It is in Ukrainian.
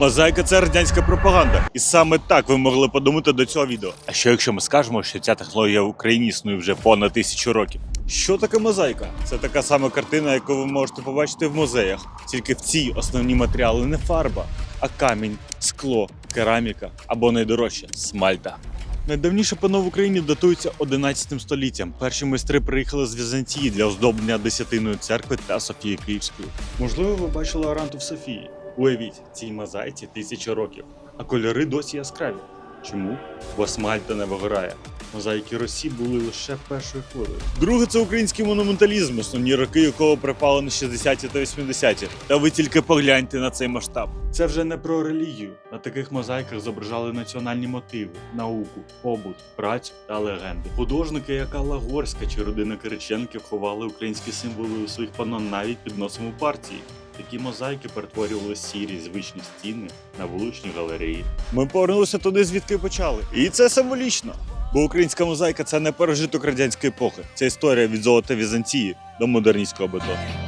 Мозаїка це радянська пропаганда. І саме так ви могли подумати до цього відео. А що якщо ми скажемо, що ця технологія в Україні існує вже понад тисячу років? Що таке мозаїка? Це така сама картина, яку ви можете побачити в музеях. Тільки в цій основні матеріали не фарба, а камінь, скло, кераміка або найдорожче смальта. Найдавніше панно в Україні датується 11 століттям. Перші майстри приїхали з Візантії для оздоблення Десятиної церкви та Софії Київської. Можливо, ви бачили Аранту в Софії. Уявіть, цій мозаїці тисячі років, а кольори досі яскраві. Чому? Бо смальта не вигорає. Мозаїки Росії були лише першою хвилею. Друге це український монументалізм, основні роки якого припали на 60-ті та 80-ті. Та ви тільки погляньте на цей масштаб. Це вже не про релігію. На таких мозаїках зображали національні мотиви, науку, побут, працю та легенди. Художники, як Алла Горська чи родина Кириченків, ховали українські символи у своїх панно навіть під носом у партії. Такі мозаїки перетворювали сірі звичні стіни на вуличні галереї. Ми повернулися туди, звідки почали. І це символічно. Бо українська мозаїка це не пережиток радянської епохи. Це історія від золота Візантії до модерністського бетону.